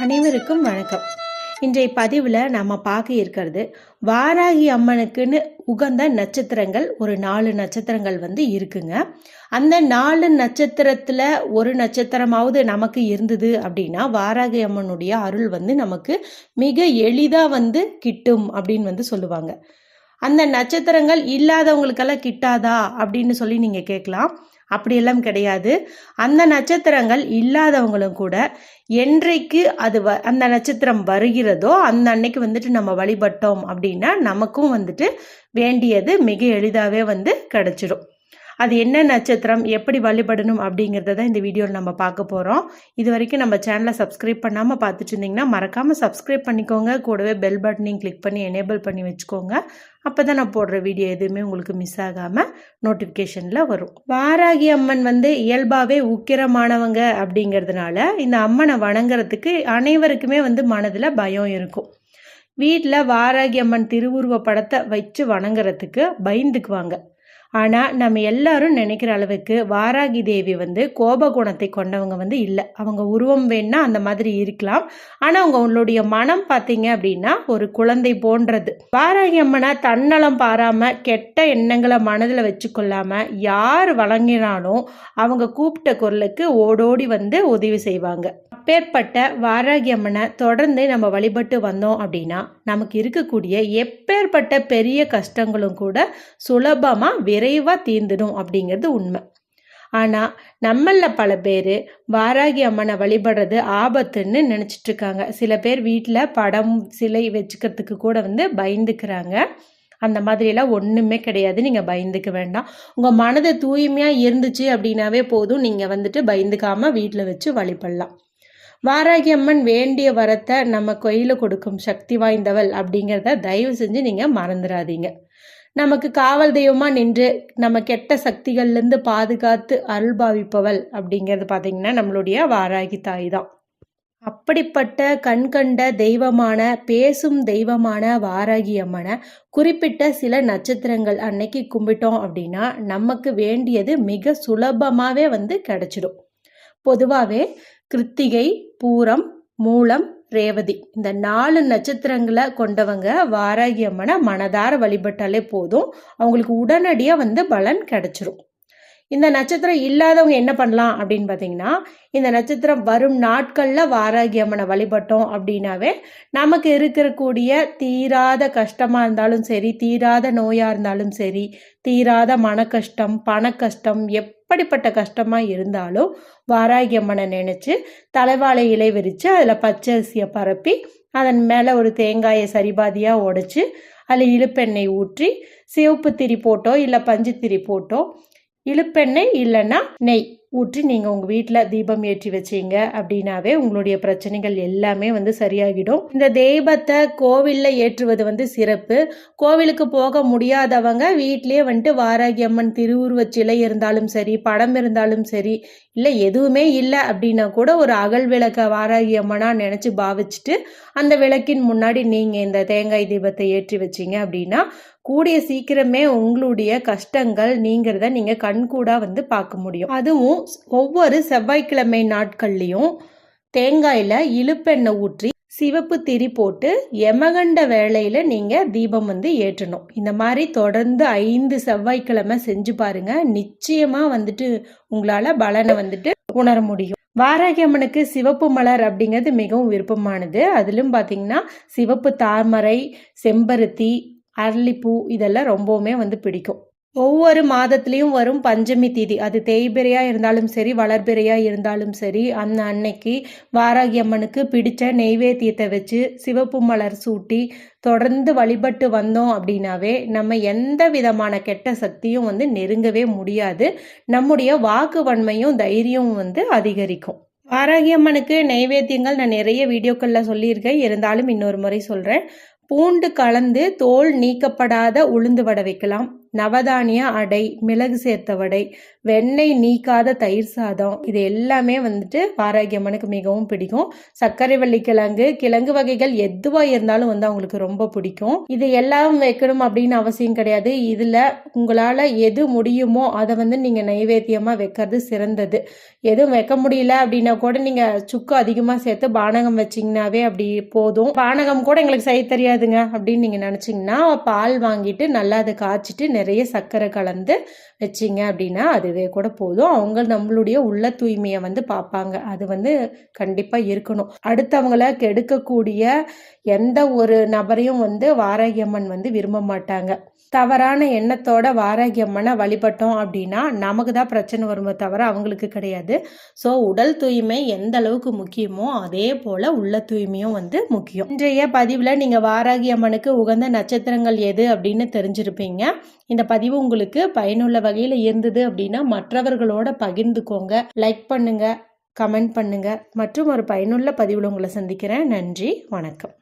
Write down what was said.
அனைவருக்கும் வணக்கம். இன்றைய பதிவில் நம்ம பார்க்க இருக்கிறது வாராகி அம்மனுக்குன்னு உகந்த நட்சத்திரங்கள் ஒரு நாலு நட்சத்திரங்கள் வந்து இருக்குங்க. அந்த நாலு நட்சத்திரத்தில் ஒரு நட்சத்திரமாவது நமக்கு இருந்தது அப்படின்னா வாராகி அம்மனுடைய அருள் வந்து நமக்கு மிக எளிதாக வந்து கிட்டும் அப்படின்னு வந்து சொல்லுவாங்க. அந்த நட்சத்திரங்கள் இல்லாதவங்களுக்கெல்லாம் கிட்டாதா அப்படின்னு சொல்லி நீங்கள் கேட்கலாம். அப்படியெல்லாம் கிடையாது. அந்த நட்சத்திரங்கள் இல்லாதவங்களும் கூட என்றைக்கு அது வ அந்த நட்சத்திரம் வருகிறதோ அந்த அன்னைக்கு வந்துட்டு நம்ம வழிபட்டோம் அப்படின்னா நமக்கும் வந்துட்டு வேண்டியது மிக எளிதாகவே வந்து கிடச்சிடும். அது என்ன நட்சத்திரம் எப்படி வழிபடணும் அப்படிங்கிறத தான் இந்த வீடியோவில் நம்ம பார்க்க போகிறோம் இது வரைக்கும் நம்ம சேனலை சப்ஸ்கிரைப் பண்ணாமல் பார்த்துட்டு இருந்தீங்கன்னா மறக்காமல் சப்ஸ்கிரைப் பண்ணிக்கோங்க. கூடவே பெல் பட்டனையும் கிளிக் பண்ணி எனேபிள் பண்ணி வச்சுக்கோங்க. அப்போ தான் நான் போடுற வீடியோ எதுவுமே உங்களுக்கு மிஸ் ஆகாமல் நோட்டிஃபிகேஷனில் வரும். வாராகி அம்மன் வந்து இயல்பாகவே உக்கிரமானவங்க அப்படிங்கிறதுனால இந்த அம்மனை வணங்குறதுக்கு அனைவருக்குமே வந்து மனதில் பயம் இருக்கும். வீட்டில் வாராகி அம்மன் திருவுருவ படத்தை வச்சு வணங்குறதுக்கு பயந்துக்குவாங்க. ஆனால் நம்ம எல்லாரும் நினைக்கிற அளவுக்கு வாராகி தேவி வந்து கோப குணத்தை கொண்டவங்க வந்து இல்லை. அவங்க உருவம் வேணா அந்த மாதிரி இருக்கலாம். ஆனால் அவங்க உங்களுடைய மனம் பார்த்தீங்க அப்படின்னா ஒரு குழந்தை போன்றது. வாராகி அம்மனை தன்னலம் பாராமல் கெட்ட எண்ணங்களை மனதில் வச்சுக்கொள்ளாமல் யார் வழங்கினாலும் அவங்க கூப்பிட்ட குரலுக்கு ஓடோடி வந்து உதவி செய்வாங்க. அப்பேற்பட்ட வாராகி அம்மனை தொடர்ந்து நம்ம வழிபட்டு வந்தோம் அப்படின்னா நமக்கு இருக்கக்கூடிய எப்பேற்பட்ட பெரிய கஷ்டங்களும் கூட சுலபமாக விரைவாக தீர்ந்துடும் அப்படிங்கிறது உண்மை. ஆனால் நம்மளில் பல பேர் வாராகி அம்மனை வழிபடுறது ஆபத்துன்னு நினச்சிட்டு இருக்காங்க. சில பேர் வீட்டில் படம் சிலை வச்சுக்கிறதுக்கு கூட வந்து பயந்துக்கிறாங்க. அந்த மாதிரியெல்லாம் ஒன்றுமே கிடையாது. நீங்கள் பயந்துக்க வேண்டாம். உங்கள் மனது தூய்மையாக இருந்துச்சு அப்படின்னாவே போதும். நீங்கள் வந்துட்டு பயந்துக்காமல் வீட்டில் வச்சு வழிபடலாம். வாராகி அம்மன் வேண்டிய வரத்தை நம்ம கையில் கொடுக்கும் சக்தி வாய்ந்தவள் அப்படிங்கிறத தயவு செஞ்சு நீங்கள் மறந்துடாதீங்க நமக்கு காவல் தெய்வமாக நின்று நம்ம கெட்ட சக்திகள்லேருந்து பாதுகாத்து அருள் பாவிப்பவள் அப்படிங்கிறது பார்த்தீங்கன்னா நம்மளுடைய வாராகி தாய் தான். அப்படிப்பட்ட கண்கண்ட தெய்வமான பேசும் தெய்வமான வாராகி அம்மனை குறிப்பிட்ட சில நட்சத்திரங்கள் அன்னைக்கு கும்பிட்டோம் அப்படின்னா நமக்கு வேண்டியது மிக சுலபமாகவே வந்து கிடச்சிடும். பொதுவாகவே கிருத்திகை பூரம் மூலம் ரேவதி. இந்த நாலு நட்சத்திரங்களை கொண்டவங்க வாராகி அம்மனை மனதார வழிபட்டாலே போதும். அவங்களுக்கு உடனடியாக வந்து பலன் கிடைச்சிரும். இந்த நட்சத்திரம் இல்லாதவங்க என்ன பண்ணலாம் அப்படின்னு பார்த்தீங்கன்னா இந்த நட்சத்திரம் வரும் நாட்களில் வாராகி அம்மனை வழிபட்டோம் அப்படின்னாவே நமக்கு இருக்கக்கூடிய தீராத கஷ்டமாக இருந்தாலும் சரி தீராத நோயாக இருந்தாலும் சரி தீராத மன கஷ்டம் பண கஷ்டம் எப் எப்படிப்பட்ட கஷ்டமாக இருந்தாலும் வாராகி அம்மனை நினச்சி தலைவாழை இலை விரித்து அதில் பச்சரிசியை பரப்பி அதன் மேலே ஒரு தேங்காயை சரிபாதியாக உடைச்சி அதில் இழுப்பெண்ணெய் ஊற்றி சிவப்பு திரி போட்டோ இல்லை பஞ்சு திரி போட்டோ இழுப்பெண்ணெய் இல்லைன்னா நெய். ஊற்றி நீங்கள் உங்கள் வீட்டில் தீபம் ஏற்றி வச்சீங்க அப்படின்னாவே உங்களுடைய பிரச்சனைகள் எல்லாமே வந்து சரியாகிடும். இந்த தெய்வத்தை கோவிலில் ஏற்றுவது வந்து சிறப்பு. கோவிலுக்கு போக முடியாதவங்க வீட்டிலே வந்துட்டு வாராகி அம்மன் திருவுருவச் சிலை இருந்தாலும் சரி படம் இருந்தாலும் சரி இல்லை எதுவுமே இல்லை அப்படின்னா கூட ஒரு அகல் விளக்கை வாராகி அம்மனாக நினச்சி பாவிச்சுட்டு அந்த விளக்கின் முன்னாடி நீங்கள் இந்த தேங்காய் தீபத்தை ஏற்றி வச்சீங்க அப்படின்னா கூடிய சீக்கிரமே உங்களுடைய கஷ்டங்கள் நீங்கிறத நீங்கள் கண்கூடாக வந்து பார்க்க முடியும். அதுவும் ஒவ்வொரு செவ்வாய்க்கிழமை நாட்கள்லையும் தேங்காயில் இழுப்பெண்ணெய் ஊற்றி சிவப்பு திரி போட்டு எமகண்ட வேலையில் நீங்கள் தீபம் வந்து ஏற்றணும். இந்த மாதிரி தொடர்ந்து ஐந்து செவ்வாய்க்கிழமை செஞ்சு பாருங்க. நிச்சயமாக வந்துட்டு உங்களால் பலனை வந்துட்டு உணர முடியும். வாராகியம்மனுக்கு சிவப்பு மலர் அப்படிங்கிறது மிகவும் விருப்பமானது. அதிலும் பார்த்தீங்கன்னா சிவப்பு தாமரை செம்பருத்தி அரளிப்பூ இதெல்லாம் ரொம்பவுமே வந்து பிடிக்கும். ஒவ்வொரு மாதத்துலேயும் வரும் பஞ்சமி திதி. அது தேய்பிரையாக இருந்தாலும் சரி வளர்பிரையாக இருந்தாலும் சரி அந்த அன்னைக்கு வாராகி அம்மனுக்கு பிடித்த நெய்வேத்தியத்தை வச்சு சிவப்பு மலர் சூட்டி தொடர்ந்து வழிபட்டு வந்தோம் அப்படின்னாவே நம்ம எந்த விதமான கெட்ட சக்தியும் வந்து நெருங்கவே முடியாது. நம்முடைய வாக்கு வன்மையும் தைரியமும் வந்து அதிகரிக்கும். வாராகி அம்மனுக்கு நைவேத்தியங்கள் நான் நிறைய வீடியோக்களில் சொல்லியிருக்கேன். இருந்தாலும் இன்னொரு முறை சொல்கிறேன் பூண்டு கலந்து தோல் நீக்கப்படாத உளுந்து வடை வைக்கலாம். நவதானிய அடை மிளகு சேர்த்த வடை வெண்ணெய் நீக்காத தயிர் சாதம் இது எல்லாமே வந்துட்டு ஆரோக்கியமனுக்கு மிகவும் பிடிக்கும். சர்க்கரை வள்ளி கிழங்கு கிழங்கு வகைகள் எதுவாக இருந்தாலும் வந்து அவங்களுக்கு ரொம்ப பிடிக்கும். இது எல்லாம் வைக்கணும் அப்படின்னு அவசியம் கிடையாது. இதில் உங்களால் எது முடியுமோ அதை வந்து நீங்கள் நைவேத்தியமாக வைக்கிறது சிறந்தது. எதுவும் வைக்க முடியல அப்படின்னா கூட நீங்கள் சுக்கு அதிகமாக சேர்த்து பானகம் வச்சிங்கனாவே அப்படி போதும். பானகம் கூட எங்களுக்கு செய்ய தெரியாதுங்க அப்படின்னு நீங்கள் நினச்சிங்கன்னா பால் வாங்கிட்டு நல்லா அதை காய்ச்சிட்டு நிறைய சர்க்கரை கலந்து வச்சிங்க அப்படின்னா அதுவே கூட போதும். அவங்க நம்மளுடைய உள்ள தூய்மையை வந்து பார்ப்பாங்க. அது வந்து கண்டிப்பாக இருக்கணும். அடுத்தவங்கள கெடுக்கக்கூடிய எந்த ஒரு நபரையும் வந்து வாராகியம்மன் வந்து விரும்ப மாட்டாங்க. தவறான எண்ணத்தோட வாராகி அம்மனை வழிபட்டோம் அப்படின்னா நமக்கு தான் பிரச்சனை வருமே தவிர அவங்களுக்கு கிடையாது. ஸோ உடல் தூய்மை எந்த அளவுக்கு முக்கியமோ அதே போல் உள்ள தூய்மையும் வந்து முக்கியம். இன்றைய பதிவில் நீங்கள் வாராகி அம்மனுக்கு உகந்த நட்சத்திரங்கள் எது அப்படின்னு தெரிஞ்சிருப்பீங்க. இந்த பதிவு உங்களுக்கு பயனுள்ள வகையில் இருந்தது அப்படின்னா மற்றவர்களோட பகிர்ந்துக்கோங்க. லைக் பண்ணுங்க கமெண்ட் பண்ணுங்க. மற்றும் ஒரு பயனுள்ள பதிவில் உங்களை சந்திக்கிறேன். நன்றி வணக்கம்.